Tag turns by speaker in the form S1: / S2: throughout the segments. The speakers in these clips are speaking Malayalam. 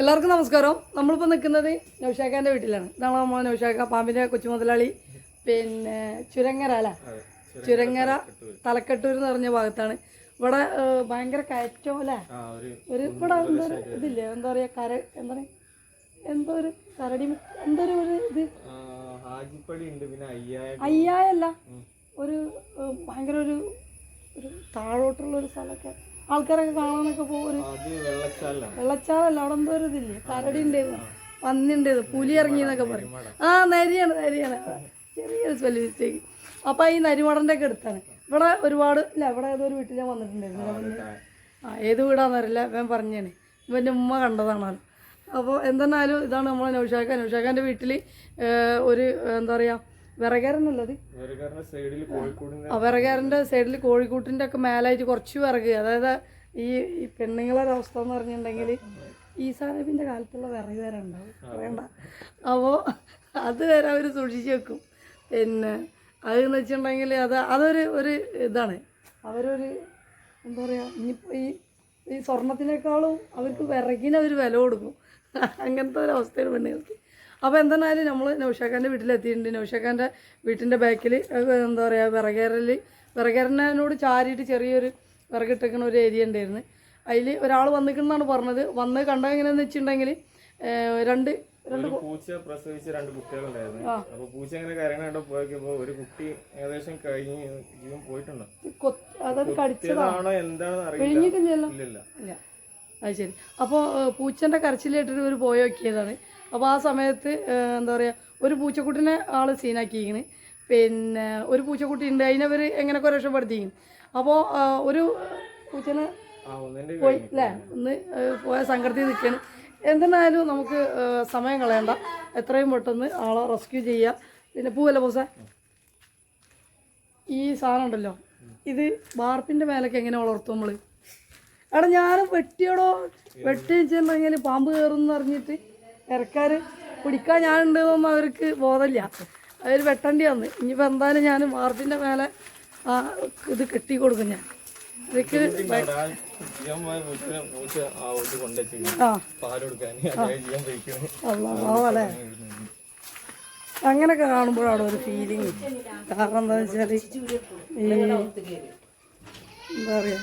S1: എല്ലാവർക്കും നമസ്കാരം. നമ്മളിപ്പോൾ നിൽക്കുന്നത് നൗഷാഖാന്റെ വീട്ടിലാണ്. ഇതാണ് നമ്മൾ നൗഷാഖ പാമ്പിന്റെ കൊച്ചു മുതലാളി പിന്നെ ചുരങ്ങര അല്ല ചുരങ്ങര തലക്കെട്ടൂർ എന്ന് പറഞ്ഞ ഭാഗത്താണ്. ഇവിടെ ഭയങ്കര കയറ്റം അല്ലേ?
S2: ഒരു
S1: ഇവിടെ എന്തോ ഒരു ഇതില്ലേ? എന്താ പറയുക കര എന്താ പറയുക എന്തോ ഒരു കരടി എന്തോ ഒരു ഇത്? അയ്യായല്ല ഒരു ഭയങ്കര ഒരു ഒരു താഴോട്ടുള്ള ഒരു സ്ഥലമൊക്കെ. ആൾക്കാരൊക്കെ കാണാനൊക്കെ പോകും. വെള്ളച്ചാലല്ല അവിടെ എന്തോ ഒരു ഇതില്ലേ? കരടിന്റെ പന്നിന്റെ പുലി ഇറങ്ങിന്നൊക്കെ പറയും. ആ നരിയാണ് നരിയാണ്. ചെറിയൊരു സ്പെല്ല് മിസ്റ്റേക്ക് അപ്പം ഈ നരിമടന്റെ ഒക്കെ അടുത്താണ്. ഇവിടെ ഒരുപാട് ഇല്ല ഇവിടെ ഏതോ ഒരു വീട്ടിൽ ഞാൻ വന്നിട്ടുണ്ടായിരുന്നു. ആ ഏത് വീടാണെന്നറിയില്ല ഞാൻ പറഞ്ഞാണ് ഇവന്റെ ഉമ്മ കണ്ടതാണ് അപ്പോൾ എന്തെന്നാലും ഇതാണ് നമ്മളെ നൗഷാക്ക നൗഷാക്കാന്റെ വീട്ടിൽ ഒരു എന്താ പറയുക ആ വിറകാരന്റെ സൈഡിൽ കോഴിക്കൂട്ടിന്റെ ഒക്കെ മേലായിട്ട് കുറച്ച് വിറക്. അതായത് ഈ ഈ പെണ്ണുങ്ങളൊരു അവസ്ഥ എന്ന് പറഞ്ഞിട്ടുണ്ടെങ്കിൽ ഈ സാഹിബിന്റെ കാലത്തുള്ള വിറക് വരെ ഉണ്ടാവും. വേണ്ട അപ്പോൾ അത് വരെ അവർ സൂക്ഷിച്ച് വെക്കും. പിന്നെ അതെന്ന് വെച്ചിട്ടുണ്ടെങ്കിൽ അത് അതൊരു ഒരു ഇതാണ്. അവരൊരു എന്താ പറയുക ഇനിയിപ്പോൾ ഈ ഈ സ്വർണത്തിനേക്കാളും അവർക്ക് വിറകിന് അവർ വില കൊടുക്കും. അങ്ങനത്തെ ഒരു അവസ്ഥയാണ് പെണ്ണുങ്ങൾക്ക്. അപ്പോൾ എന്തെന്നാലും നമ്മൾ നൗഷാഖാന്റെ വീട്ടിലെത്തിയിട്ടുണ്ട്. നൗഷാഖാന്റെ വീട്ടിന്റെ ബാക്കിൽ എന്താ പറയുക വിറകേരൽ വിറകേരനോട് ചാരിയിട്ട് ചെറിയൊരു വിറകിട്ടിരിക്കുന്ന ഒരു ഏരിയ ഉണ്ടായിരുന്നു. അതിൽ ഒരാൾ വന്നിക്കണമെന്നാണ് പറഞ്ഞത്. വന്ന് കണ്ടത് എങ്ങനെയാന്ന് വെച്ചിട്ടുണ്ടെങ്കിൽ രണ്ട്
S2: പൂച്ച പ്രസവിച്ച രണ്ട് കുട്ടികളുണ്ടായിരുന്നു. അപ്പൊ പൂച്ച ഇങ്ങനെ കരങ്ങാണ്ട് പോയപ്പോ ഒരു കുട്ടി ഏകദേശം കഴിഞ്ഞ് ജീവൻ പോയിട്ടുണ്ടോ. എന്താണെന്ന് അറിയില്ല.
S1: അത് ശരി. അപ്പോൾ പൂച്ചന്റെ കരച്ചിലേട്ടിട്ട് ഒരു പോയി നോക്കിയതാണ് അപ്പോൾ ആ സമയത്ത് എന്താ പറയുക ഒരു പൂച്ചക്കുട്ടിനെ ആൾ സീനാക്കിയിരിക്കണ്. പിന്നെ ഒരു പൂച്ചക്കുട്ടി ഉണ്ട് അതിനവർ എങ്ങനെയൊക്കെ രക്ഷപ്പെടുത്തിയിരിക്കും അപ്പോൾ ഒരു പൂച്ചനെ പോയി അല്ലേ ഒന്ന് പോയ സംഘടത്തിൽ നിൽക്കുകയാണ്. എന്തെന്നായാലും നമുക്ക് സമയം കളയണ്ട. എത്രയും പെട്ടെന്ന് ആളെ റെസ്ക്യൂ ചെയ്യുക പിന്നെ പൂവല്ല പൂസ? ഈ സാധനം ഉണ്ടല്ലോ ഇത് വാർപ്പിന്റെ മേലൊക്കെ എങ്ങനെ വളർത്തും നമ്മൾ എടാ ഞാൻ വെട്ടിയോടോ വെട്ടി വെച്ചിട്ടുണ്ടെങ്കിൽ പാമ്പ് കയറുന്നറിഞ്ഞിട്ട് ഇറക്കാർ പിടിക്കാൻ ഞാനുണ്ടെന്നൊന്നും അവർക്ക് ബോധമില്ല. അവർ വെട്ടേണ്ടി വന്ന്. ഇനിയിപ്പോൾ എന്തായാലും ഞാൻ മാർജിന്റെ മേലെ ആ ഇത് കെട്ടി കൊടുക്കും ഞാൻ.
S2: കഴിക്കുന്നു
S1: അല്ലേ അങ്ങനെയൊക്കെ കാണുമ്പോഴാണ് ഒരു ഫീലിങ് കാരണം എന്താ വെച്ചാൽ ഈ എന്താ പറയുക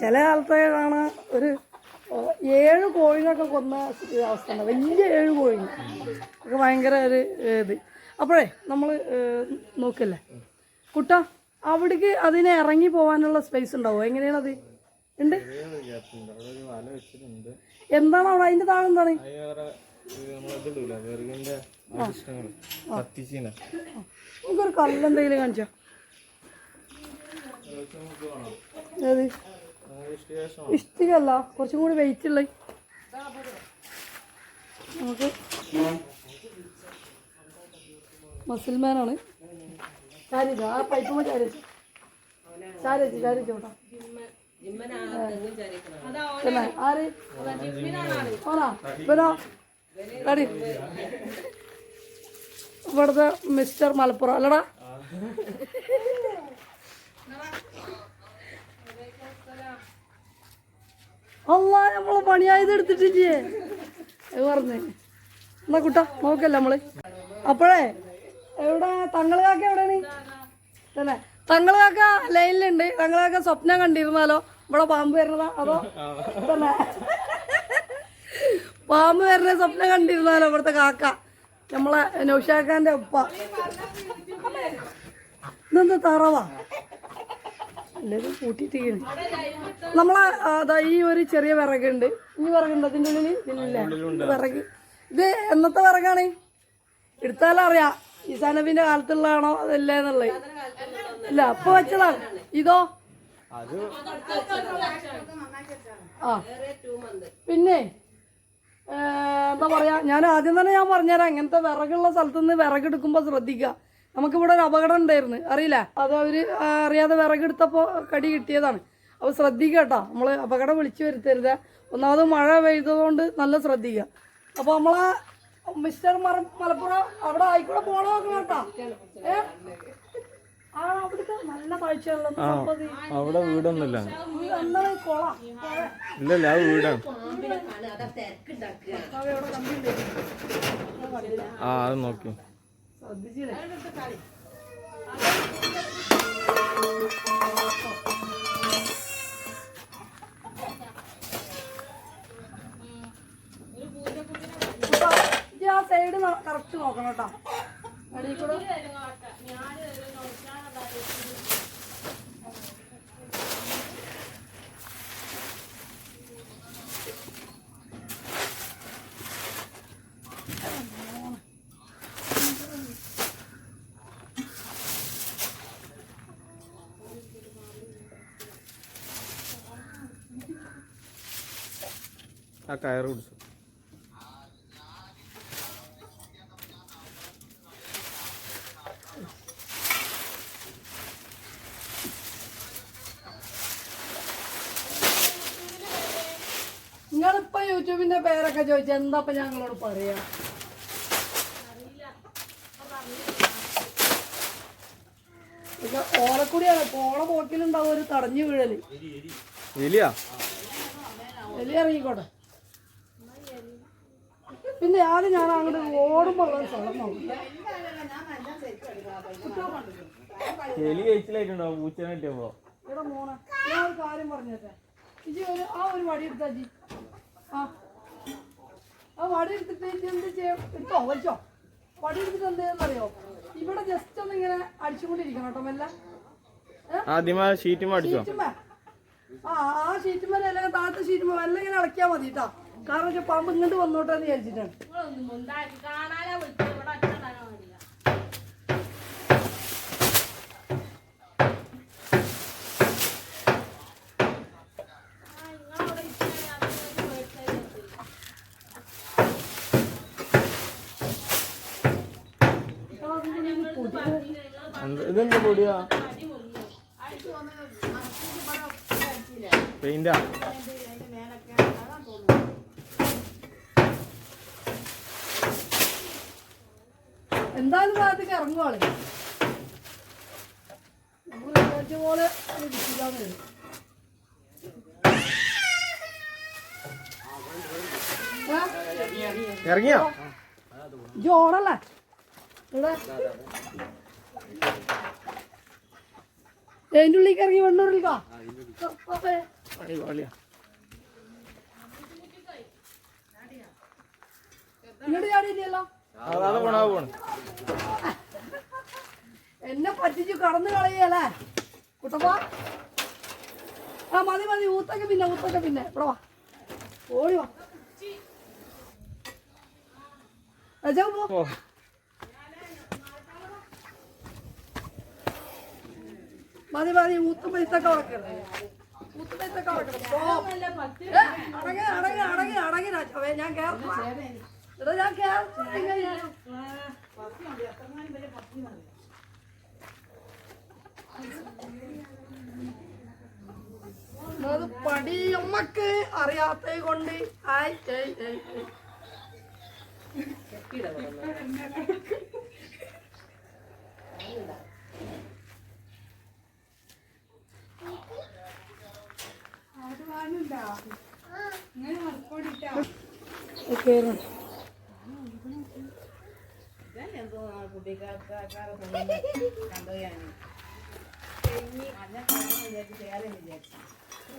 S1: ചില ആൾക്കാരാണ് ഒരു ഏഴ് കോഴിനൊക്കെ കൊന്ന അവസ്ഥ വലിയ ഏഴ് കോഴിന് ഒക്കെ ഭയങ്കര ഒരു ഇത്. അപ്പോഴേ നമ്മൾ നോക്കല്ലേ? കുട്ട അവിടേക്ക് അതിനെ ഇറങ്ങി പോകാനുള്ള സ്പേസ് ഉണ്ടാവുമോ എങ്ങനെയാണത് ഉണ്ട്? എന്താണ് അവിടെ? അതിന്റെ താഴെ എന്താണ്? നമുക്കൊരു കല്ലെന്തെങ്കിലും കാണിച്ചോ? ഇഷ്ടികല്ല കുറച്ചും കൂടി വെയിറ്റ് ഉള്ള. നമുക്ക് മസിൽമാനാണ് ചാരിച്ചോ ഇവിടുത്തെ മിസ്റ്റർ മലപ്പുറം. അല്ലടാ. അല്ല നമ്മൾ പണിയായത് എടുത്തിട്ടില്ലേ? പറഞ്ഞ്. എന്നാ കുട്ട നോക്കല്ല നമ്മൾ? അപ്പോഴേ എവിടെ? തങ്ങൾ കാക്ക എവിടെയാണ്? തന്നെ തങ്ങൾ കാക്ക ലൈനിലുണ്ട്. തങ്ങൾ കാക്ക സ്വപ്നം കണ്ടിരുന്നാലോ? ഇവിടെ പാമ്പ് വരുന്നതാ. അതോ? തന്നെ പാമ്പ് വരുന്ന സ്വപ്നം കണ്ടിരുന്നാലോ ഇവിടുത്തെ കാക്ക? നമ്മളെ നൗഷാക്കാന്റെ ഉപ്പ. ഇതെന്താ തറവാ? എല്ലാവരും കൂട്ടിയിട്ടിരിക്കുന്നു നമ്മളെ അതാ ഈ ഒരു ചെറിയ വിറകുണ്ട്. ഈ വിറകുണ്ട്. അതിന്റെ ഉള്ളിൽ ഇതിലില്ല? വിറക്. ഇത് എന്നത്തെ വിറകാണ്? എടുത്താലും അറിയാം ഈ സനബിന്റെ കാലത്തുള്ളതാണോ അതല്ലേ എന്നുള്ളത്. ഇല്ല അപ്പൊ വെച്ചതാണ്. ഇതോ? ആ. പിന്നെ എന്താ പറയാ? ഞാൻ ആദ്യം തന്നെ ഞാൻ പറഞ്ഞുതരാം. അങ്ങനത്തെ വിറകുള്ള സ്ഥലത്തുനിന്ന് വിറകെടുക്കുമ്പോ വിറകെടുക്കുമ്പോൾ ശ്രദ്ധിക്കുക. നമുക്കിവിടെ ഒരു അപകടം ഉണ്ടായിരുന്നു. അറിയില്ല. അത് അവർ അറിയാതെ വിറകെടുത്തപ്പോൾ കടി കിട്ടിയതാണ്. അപ്പോൾ ശ്രദ്ധിക്കുക കേട്ടോ. നമ്മൾ അപകടം വിളിച്ചു വരുത്തരുത്. ഒന്നാമത് മഴ പെയ്തതുകൊണ്ട് നല്ല ശ്രദ്ധിക്കുക. അപ്പോൾ നമ്മൾ മിസ്റ്റർ മറ മലപ്പുറം അവിടെ ആയിക്കൂടെ പോകണോ കേട്ടോ. ആ നല്ല
S2: അവിടെ വീടൊന്നുമില്ല. വീടാണ്. ആ അത് നോക്കി.
S1: സൈഡ് കറക്റ്റ് നോക്കണം കേട്ടോ. അടിയിൽ കൂടെ.
S2: ആ കയർ പിടിച്ചു.
S1: നിങ്ങളിപ്പോ യൂട്യൂബിന്റെ പേരൊക്കെ ചോദിച്ചാൽ എന്താ ഞങ്ങളോട് പറയാ? ഓളക്കുടിയാണ് ഓള പോക്കിലുണ്ടാവും ഒരു തടഞ്ഞു വീഴൽ.
S2: എലിയാ?
S1: വലിയ ഇറങ്ങിക്കോട്ടെ. പിന്നെ ആദ്യം ഞാൻ അങ്ങോട്ട് ഓടുമ്പോൾ ഉള്ള സ്ഥലം
S2: പൂച്ചനെ കിട്ടിയപ്പോ?
S1: ഇവിടെ ഞാൻ ഒരു കാര്യം പറഞ്ഞേട്ടെ. ഇജി ഒരു ആ ഒരു വടി എടുത്താ ജി ആ. ആ വടി എടുത്തിട്ട് ഇജ്ജ് എന്ത് ചെയ്യും? എടുത്തോ വലിച്ചോ. വടി എടുത്തിട്ട് എന്ത് ചെയ്യുന്നറിയോ? ഇവിടെ ജസ്റ്റ് ഒന്ന് ഇങ്ങനെ അടിച്ചുകൊണ്ടിരിക്കണം കേട്ടോ മെല്ലെ.
S2: ആദ്യം ആ ഷീറ്റ് അടിച്ചോ?
S1: ആ ആ ഷീറ്റുമ്മേലെ അല്ലെങ്കിൽ താഴത്തെ ഷീറ്റുമ്മ മെല്ലെ ഇങ്ങനെ മതി കേട്ടോ. കാരണം വെച്ചാൽ പാമ്പ് ഇങ്ങോട്ട് വന്നോട്ടെ എന്ന് വിചാരിച്ചിട്ടാണ്
S2: ഇതെന്താ പൊടിയാ? പെയിന്റാ?
S1: ഭാഗത്തേക്ക് ഇറങ്ങുവാളെ. നമ്മൾ വിചാരിച്ച പോലെ വരും
S2: ഇറങ്ങിയോ?
S1: ജോണല്ലേ ഇവിടെ അതിന്റെ ഉള്ളിലേക്ക് ഇറങ്ങി വെണ്ണൂരിൽക്കാ ഇങ്ങോട്ട് ചാടിയില്ലല്ലോ
S2: അതാണ് പോണാ പോണ്
S1: എന്നെ പറ്റിച്ച് കടന്നു കളയല്ലേ? കുട്ടപ്പാ. ആ മതി മതി ഊത്തൊക്കെ പിന്നെ ഊത്തൊക്കെ പിന്നെ. ഇവിടെ വാ. ഓടി വാ. പോ. മതി മതി ഊത്ത് പൈസൊക്കെ ഉടക്കണം ഊത്ത് പൈസൊക്കെ ഉടക്കണം അടങ്ങി അടങ്ങി അടങ്ങി അടങ്ങി അടങ്ങ് അടങ്ങ് രാജാവേ ഞാൻ കേറ എടാ ഞാൻ കേറ അത് പടിയമ്മക്ക് അറിയാത്ത കൊണ്ട് ആയി ഏയ്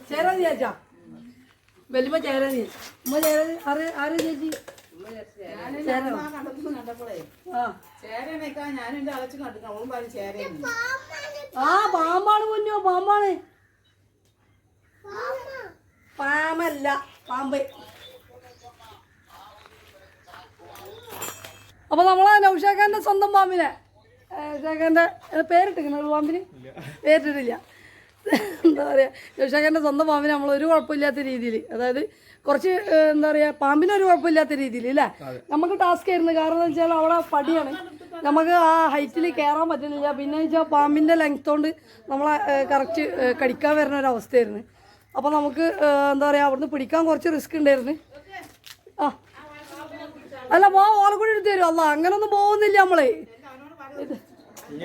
S1: ചേരാൻ ചേച്ചാ വലിയ ചേച്ചി ഉമ്മ ചേരാൻ ആര് ആര് ചേച്ചി? ആ
S3: ചേരേന്ന്
S1: പാമ്പാണ് കുഞ്ഞോ പാമ്പാണ്. പാമ്പല്ല പാമ്പ്. അപ്പൊ നമ്മളെ നൗഷാഖാന്റെ സ്വന്തം പാമ്പിനെ. ഷാഖാന്റെ പേരിട്ടിരിക്കുന്നു പാമ്പിന്? പേരിട്ടിട്ടില്ല. എന്താ പറയുക നൗഷാഖാന്റെ സ്വന്തം പാമ്പിന് നമ്മൾ ഒരു കുഴപ്പമില്ലാത്ത രീതിയിൽ അതായത് കുറച്ച് എന്താ പറയുക പാമ്പിന് ഒരു കുഴപ്പമില്ലാത്ത രീതിയിൽ അല്ലേ നമുക്ക് ടാസ്ക് ആയിരുന്നു. കാരണം എന്താ വെച്ചാൽ അവിടെ പടിയാണ്. നമുക്ക് ആ ഹൈറ്റിൽ കയറാൻ പറ്റുന്നില്ല. പിന്നെ വെച്ചാൽ പാമ്പിന്റെ ലെങ്ത് കൊണ്ട് നമ്മളെ കറക്റ്റ് കടിക്കാൻ വരുന്ന ഒരു അവസ്ഥയായിരുന്നു. അപ്പോൾ നമുക്ക് എന്താ പറയുക അവിടുന്ന് പിടിക്കാൻ കുറച്ച് റിസ്ക് ഉണ്ടായിരുന്നു. ആ. അല്ല പോ ഓളെ കൂടി എടുത്ത് തരും അല്ല അങ്ങനൊന്നും പോകുന്നില്ല നമ്മളെ. ഇത്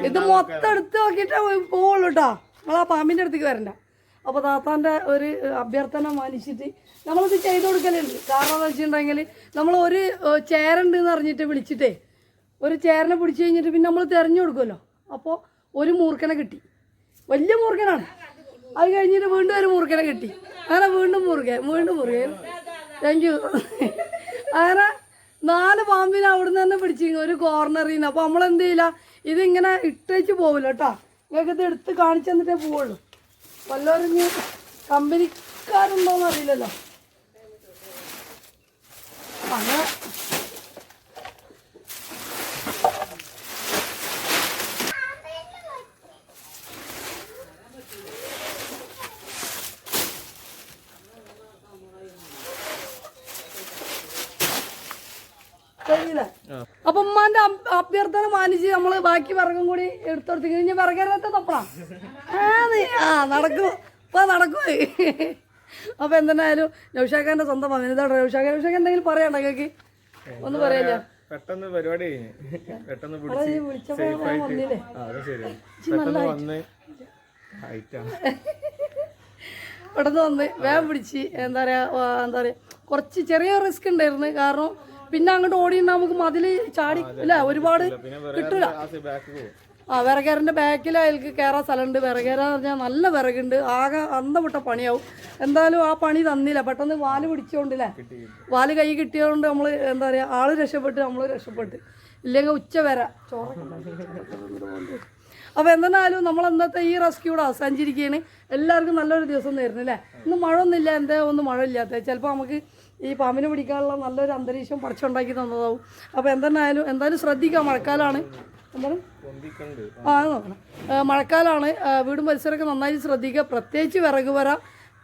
S1: ഇത് മൊത്തം എടുത്ത് നോക്കിയിട്ടേ പോവുള്ളൂ കേട്ടോ നമ്മൾ ആ പാമ്പിന്റെ അടുത്തേക്ക് വരണ്ട. അപ്പോൾ താത്താന്റെ ഒരു അഭ്യർത്ഥന മാനിച്ചിട്ട് നമ്മളത് ചെയ്തു കൊടുക്കലുണ്ട്. കാരണം എന്ന് വെച്ചിട്ടുണ്ടെങ്കിൽ നമ്മൾ ഒരു ചേരുണ്ട് എന്ന് അറിഞ്ഞിട്ട് വിളിച്ചിട്ടേ ഒരു ചേരനെ പിടിച്ചു കഴിഞ്ഞിട്ട് പിന്നെ നമ്മൾ തിരഞ്ഞു കൊടുക്കുമല്ലോ അപ്പോൾ ഒരു മൂർഖനെ കിട്ടി. വലിയ മൂർഖനാണ്. അത് കഴിഞ്ഞിട്ട് വീണ്ടും ഒരു മൂർഖനെ കിട്ടി. അങ്ങനെ വീണ്ടും മൂർഖൻ വീണ്ടും മൂർഖൻ താങ്ക് യു അങ്ങനെ നാല് പാമ്പിനെ അവിടെ നിന്ന് തന്നെ പിടിച്ചിരിക്കും ഒരു കോർണറിൽ നിന്ന് അപ്പോൾ നമ്മൾ എന്ത് ചെയ്യില്ല? ഇതിങ്ങനെ ഇട്ടേച്ച് പോവില്ല കേട്ടോ. നിങ്ങൾക്ക് ഇത് എടുത്ത് കാണിച്ചു തന്നിട്ടേ പോവുള്ളൂ. വല്ലവരും കമ്പനിക്കാരുണ്ടോയെന്ന് അറിയില്ലല്ലോ. അങ്ങനെ അപ്പൊ ഉമ്മാന്റെ അഭ്- അഭ്യർത്ഥന മാനിച്ച് നമ്മൾ ബാക്കി വിറകും കൂടി എടുത്തെടുത്ത് കഴിഞ്ഞ് വിറകരത്തെ തപ്പണം. ആ നടക്കും. ഇപ്പൊ നടക്കും. അപ്പൊ എന്തെന്നായാലും നൗഷാഖാന്റെ സ്വന്തം അഭിനേതാണ് നൗഷാഖ. നൗഷാഖ എന്തെങ്കിലും പറയണ്ട കേക്ക് ഒന്ന് പറയല്ല
S2: പെട്ടെന്ന് പരിപാടി കഴിഞ്ഞ്. പെട്ടെന്ന് പെട്ടെന്ന് വന്ന്
S1: പെട്ടെന്ന് വന്ന് വേഗം പിടിച്ച് എന്താ പറയാ എന്താ പറയാ കുറച്ച് ചെറിയ റിസ്ക് ഉണ്ടായിരുന്നു. കാരണം പിന്നെ അങ്ങോട്ട് ഓടി നമുക്ക് മതിൽ ചാടി അല്ല ഒരുപാട് കിട്ടൂല. ആ വിറകേറിന്റെ ബാക്കിൽ അയാൾക്ക് കയറാൻ സ്ഥലമുണ്ട്. വിറകേര എന്ന് പറഞ്ഞാൽ നല്ല വിറകുണ്ട്. ആകെ അന്തം വിട്ട പണിയാവും. എന്തായാലും ആ പണി തന്നില്ല. പെട്ടെന്ന് വാൽ പിടിച്ചോണ്ടില്ലേ? വാൽ കൈ കിട്ടിയതുകൊണ്ട് നമ്മൾ എന്താ പറയുക ആൾ രക്ഷപ്പെട്ട് നമ്മൾ രക്ഷപ്പെട്ട്. ഇല്ലെങ്കിൽ ഉച്ച വരെ. ചോറൊക്കെ അപ്പോൾ എന്തെന്നാലും നമ്മൾ അന്നത്തെ ഈ റെസ്ക്യൂടെ അവസാനിച്ചിരിക്കുകയാണ്. എല്ലാവർക്കും നല്ലൊരു ദിവസം നേരുന്നു അല്ലേ? ഇന്ന് മഴ ഒന്നുമില്ല. എന്താ ഒന്നും മഴ ഇല്ലാത്ത. ചിലപ്പോൾ നമുക്ക് ഈ പാമ്പിനെ പിടിക്കാനുള്ള നല്ലൊരു അന്തരീക്ഷം പറിച്ചുണ്ടാക്കി തന്നതാവും. അപ്പോൾ എന്തെന്നായാലും എന്തായാലും ശ്രദ്ധിക്കാം മഴക്കാലമാണ് എന്താണ്? ആ മഴക്കാലമാണ് വീടും പരിസരമൊക്കെ നന്നായി ശ്രദ്ധിക്കുക. പ്രത്യേകിച്ച് വിറക് വര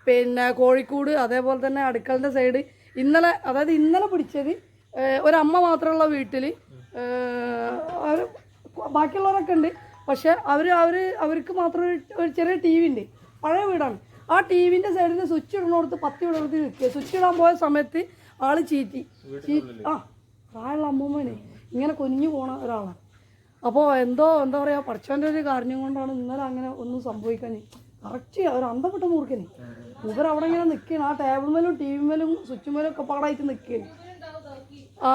S1: പിന്നെ കോഴിക്കൂട് അതേപോലെ തന്നെ അടുക്കളന്റെ സൈഡ്. ഇന്നലെ അതായത് ഇന്നലെ പിടിച്ചത് ഒരമ്മ മാത്രമുള്ള വീട്ടിൽ അവർ ബാക്കിയുള്ളവരൊക്കെ ഉണ്ട്. പക്ഷെ അവർ അവർ അവർക്ക് മാത്രം ഒരു ചെറിയ ടി വി ഉണ്ട്. പഴയ വീടാണ്. ആ ടി വിന്റെ സൈഡിൽ സ്വിച്ച് ഇടുന്നിടത്ത് പത്തി ഇടുന്നിടത്ത് നിൽക്കുക. സ്വിച്ച് ഇടാൻ പോയ സമയത്ത് ആൾ ചീറ്റി. ആ പ്രായമുള്ള അമ്മൂമ്മനെ. ഇങ്ങനെ കൊഞ്ഞു പോണ ഒരാളാണ് അപ്പോൾ എന്തോ എന്താ പറയുക പഠിച്ചവന്റെ ഒരു കാര്യം കൊണ്ടാണ് ഇന്നലെ അങ്ങനെ ഒന്നും സംഭവിക്കാൻ കറക്റ്റ് ഒരു അന്തപ്പെട്ട മൂർക്കന് മൂപ്പർ അവിടെ ഇങ്ങനെ നിൽക്കുകയാണ്. ആ ടേബിൾ മേലും ടി വി മേലും സ്വിച്ച് മേലും ഒക്കെ പാടായിട്ട് നിൽക്കുകയാണ്. ആ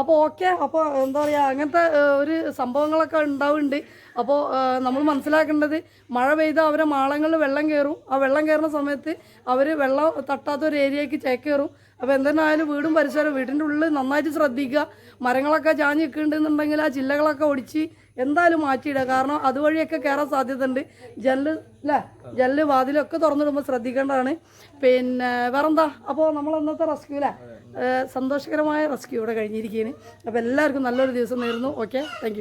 S1: അപ്പോൾ ഓക്കെ അപ്പോൾ എന്താ പറയുക അങ്ങനത്തെ ഒരു സംഭവങ്ങളൊക്കെ ഉണ്ടാവുന്നുണ്ട് അപ്പോൾ നമ്മൾ മനസ്സിലാക്കേണ്ടത് മഴ പെയ്താൽ അവരെ മാളങ്ങളിൽ വെള്ളം കയറും ആ വെള്ളം കയറുന്ന സമയത്ത് അവർ വെള്ളം തട്ടാത്ത ഒരു ഏരിയയ്ക്ക് ചേക്കേറും അപ്പോൾ എന്തെന്നായാലും വീടും പരിസരവും വീടിന്റെ ഉള്ളിൽ നന്നായിട്ട് ശ്രദ്ധിക്കുക. മരങ്ങളൊക്കെ ചാഞ്ഞ് നിൽക്കുന്നുണ്ടെന്നുണ്ടെങ്കിൽ ആ ചില്ലകളൊക്കെ ഒടിച്ച് എന്തായാലും മാറ്റിയിടുക. കാരണം അതുവഴിയൊക്കെ കയറാൻ സാധ്യതയുണ്ട്. ജനൽ അല്ലേ ജനൽ വാതിലൊക്കെ തുറന്നിടുമ്പോൾ ശ്രദ്ധിക്കേണ്ടതാണ്. പിന്നെ വേറെന്താ? അപ്പോൾ നമ്മൾ അന്നത്തെ റെസ്ക്യൂ അല്ലേ സന്തോഷകരമായ റെസ്ക്യൂ ഇവിടെ കഴിഞ്ഞിരിക്കുകയാണ്. അപ്പോൾ എല്ലാവർക്കും നല്ലൊരു ദിവസം നേരുന്നു. Okay thank